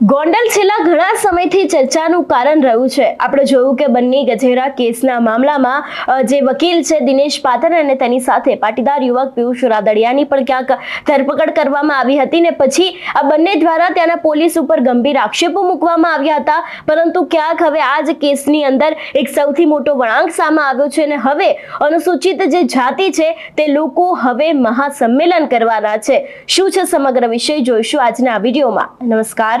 ગોંડલ છેલ્લા ઘણા સમયથી ચર્ચાનું કારણ રહ્યું છે. આપણે જોયું કે બંને ગજેરા કેસના મામલામાં જે વકીલ છે દિનેશ પાતર અને તેની સાથે પાટીદાર યુવક પિયુષ રાદડિયાની પણ ક્યાંક ધરપકડ કરવામાં આવી હતી ને પછી આ બંને દ્વારા ત્યાંના પોલીસ ઉપર ગંભીર આક્ષેપો મૂકવામાં આવ્યા હતા. પરંતુ ક્યાંક હવે આ જ કેસની અંદર એક સૌથી મોટો વળાંક સામે આવ્યો છે અને હવે અનુસૂચિત જે જાતિ છે તે લોકો હવે મહાસંમેલન કરવાના છે. શું છે સમગ્ર વિષય? જોઈશું આજના વિડીયોમાં. નમસ્કાર.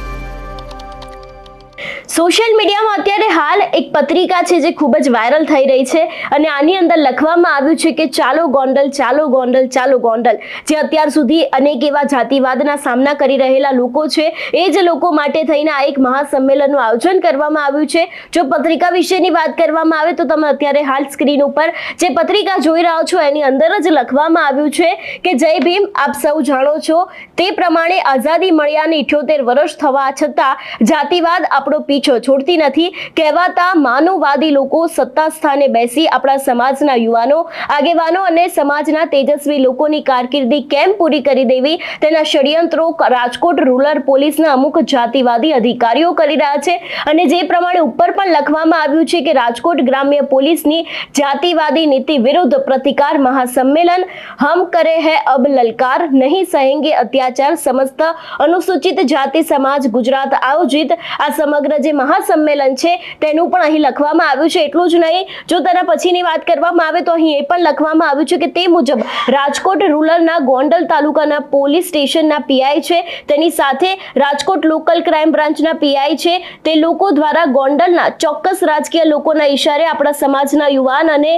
સોશિયલ મીડિયામાં અત્યારે હાલ એક પત્રિકા છે જે ખૂબ જ વાયરલ થઈ રહી છે અને આની અંદર લખવામાં આવ્યું છે કે ચાલો ગોંડલ ચાલો ગોંડલ ચાલો ગોંડલ, જે અત્યાર સુધી અનેક એવા જાતિવાદના સામના કરી રહેલા લોકો છે, એ જ લોકો માટે થઈને આ એક મહાસંમેલનનું આયોજન કરવામાં આવ્યું છે. જો પત્રિકા વિશેની વાત કરવામાં આવે તો તમે અત્યારે હાલ સ્ક્રીન ઉપર જે પત્રિકા જોઈ રહ્યા છો એની અંદર જ લખવામાં આવ્યું છે કે જય ભીમ, આપ સૌ જાણો છો, તે પ્રમાણે આઝાદી મળ્યાને ઇઠ્યોતેર વર્ષ થવા છતાં જાતિવાદ આપણો પીછો છોડતી નથી. કહેવાતા માનવવાદી લોકો સત્તા સ્થાને બેસી આપણા સમાજના યુવાનો, આગેવાનો અને સમાજના તેજસ્વી લોકોની કારકિર્દી કેમ પૂરી કરી દેવી? તેના ષડયંત્રો રાજકોટ રૂરલ પોલીસના અમુક જાતિવાદી અધિકારીઓ કરી રહ્યા છે અને જે પ્રમાણે ઉપર પણ લખવામાં આવ્યું છે કે રાજકોટ ગ્રામ્ય પોલીસની જાતિવાદી નીતિ વિરુદ્ધ પ્રતિકાર મહાસંમેલન હમ કરે હે અબ લલકાર નહીં સહેંગે અત્યાચાર સમસ્ત અનુસૂચિત જાતિ સમાજ ગુજરાત આયોજિત આ સમગ્ર જે મહાસંમેલન છે તેનું પણ અહીં લખવામાં આવ્યું છે. એટલું જ નહીં, જો તેના પછીની વાત કરવામાં આવે તો અહીં એ પણ લખવામાં આવ્યું છે કે તે મુજબ રાજકોટ રૂરલના ગોંડલ તાલુકાના પોલીસ સ્ટેશનના પીઆઈ છે. તેની સાથે રાજકોટ લોકલ ક્રાઇમ બ્રાન્ચના પીઆઈ છે. તે લોકો દ્વારા ગોંડલના ચોક્કસ રાજકીય લોકોના ઈશારે આપણા સમાજના યુવાન અને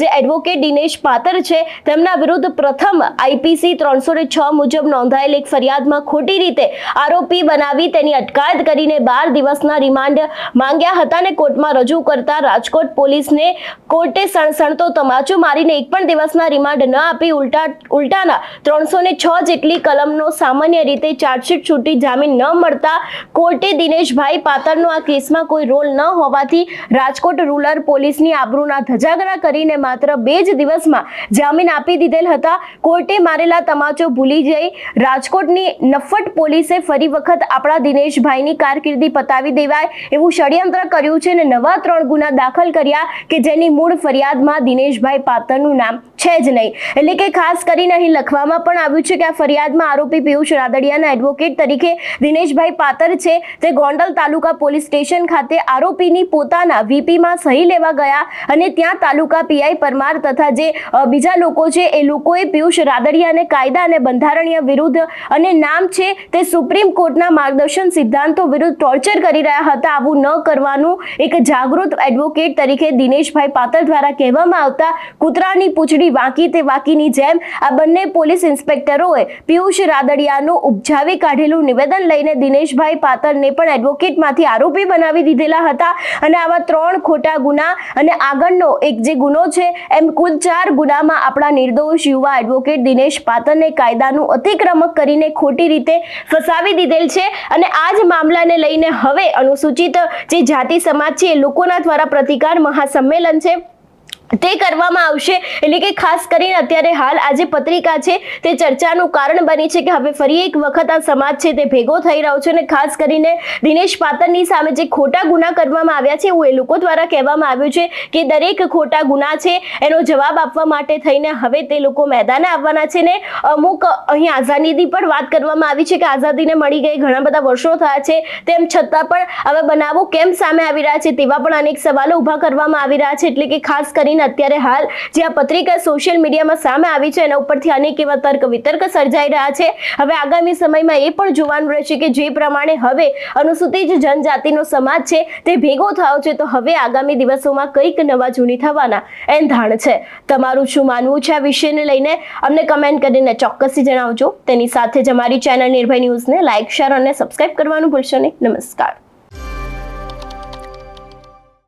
જે એડવોકેટ દિનેશ પાતર છે, તેમના વિરુદ્ધ પ્રથમ આઈપીસી ત્રણસો છ મુજબ નોંધાયેલ એક ફરિયાદમાં ખોટી રીતે આરોપી બનાવી તેની અટકાયત કરીને બાર દિવસના રિમાન્ડ માંગ્યા હતા અને કોર્ટમાં રજૂ કરતા રાજકોટ પોલીસને કોર્ટે સણસણતો તમાચો મારીને એક પણ દિવસના રિમાન્ડ ન આપી ઉલટા ઉલટાના ત્રણસો ને છ જેટલી કલમનો સામાન્ય રીતે ચાર્જશીટ છૂટી જામીન ન મળતા કોર્ટે દિનેશભાઈ પાતરનો આ કેસમાં કોઈ રોલ ન હોવાથી રાજકોટ રૂરલ પોલીસની આબરૂના ધજાગરા કરીને માત્ર બે જ દિવસમાં જામીન આપી દીધેલ હતા. કોર્ટે મારેલા તમાચો ભૂલી જઈ રાજકોટની નફટ પોલીસે ફરી વખત આપણા દિનેશભાઈની કારકિર્દી પતાવી દેવાય. એવું ષડયંત્ર કર્યું છે અને નવા ત્રણ ગુના દાખલ કર્યા કે જેની મૂળ ફરિયાદમાં દિનેશભાઈ પાતરનું નામ છે જ નહીં. એટલે કે ખાસ કરીને અહીં લખવામાં પણ આવ્યું છે કે આ ફરિયાદમાં આરોપી પિયુષ રાદડિયાના એડવોકેટ તરીકે દિનેશભાઈ પાતર છે. તે ગોંડલ તાલુકા પોલીસ સ્ટેશન ખાતે આરોપીની પોતાના વીપીમાં સહી લેવા ગયા અને ત્યાં તાલુકા પીઆઈ પરમાર તથા જે બીજા લોકો છે એ લોકોએ પિયુષ રાદડિયાને કાયદા અને બંધારણીય વિરુદ્ધ અને નામ છે તે સુપ્રીમ કોર્ટના માર્ગદર્શન સિદ્ધાંતો વિરુદ્ધ ટોર્ચર કરી રહ્યા હતા. આવું ન કરવાનું એક જાગૃત એડવોકેટ તરીકે દિનેશભાઈ પાતર દ્વારા કહેવામાં આવતા કૂતરાની પૂંછડી વાંકી તે વાંકીની જેમ આ બંને પોલીસ ઇન્સ્પેક્ટરોએ પિયુષ રાદડિયાનું ઉપજાવી કાઢેલું નિવેદન લઈને દિનેશભાઈ પાતરને પણ એડવોકેટમાંથી આરોપી બનાવી દીધેલા હતા. અને આવા ત્રણ ખોટા ગુના અને આગળનો એક જે ગુનો છે, એમ કુલ ચાર ગુનામાં આપણા નિર્દોષ યુવા એડવોકેટ દિનેશ પાતરને કાયદાનું અતિક્રમક કરીને ખોટી રીતે ફસાવી દીધેલ છે. અને આ જ મામલાને લઈને હવે અનુસૂચિત જે જાતિ સમાજ છે એ લોકોના દ્વારા પ્રતિકાર મહાસંમેલન છે. તે કરવામાં આવશે. એટલે કે ખાસ કરીને અત્યારે હાલ આ જે પત્રિકા છે, તે ચર્ચાનું કારણ બની છે કે હવે ફરી એક વખત આ સમાજ છે તે ભેગો થઈ રહ્યો છે અને ખાસ કરીને દિનેશ પાતરની સામે જે ખોટા ગુના કરવામાં આવ્યા છે, એવું એ લોકો દ્વારા કહેવામાં આવ્યું છે કે દરેક ખોટા ગુના છે, એનો જવાબ આપવા માટે થઈને હવે તે લોકો મેદાને આવવાના છે ને અમુક અહીં આઝાદીની પણ વાત કરવામાં આવી છે કે આઝાદીને મળી ગઈ, ઘણા બધા વર્ષો થયા છે, તેમ છતાં પણ હવે બનાવો કેમ સામે આવી રહ્યા છે તેવા પણ અનેક સવાલો ઊભા કરવામાં આવી રહ્યા છે. એટલે કે ખાસ કરીને અત્યારે હાલ જે આ પત્રિકા સોશિયલ મીડિયામાં સામે આવી છે, એના ઉપરથી અનેક એવા તર્ક વિતર્ક સર્જાઈ રહ્યા છે. હવે આગામી સમયમાં એ પણ જોવાનું રહેશે કે જે પ્રમાણે હવે અનુસૂચિત જનજાતિનો સમાજ છે, તે ભેગો થયો છે, તો હવે આગામી દિવસોમાં કંઈક નવા જૂની થવાના એંધાણ છે. તમારું શું માનવું છે આ વિષયને લઈને? અમને કમેન્ટ કરીને ચોક્કસથી જણાવજો. તેની સાથે જ અમારી ચેનલ નિર્ભય ન્યૂઝને લાઇક શેર અને સબસ્ક્રાઇબ કરવાનું ભૂલશો નહીં. નમસ્કાર.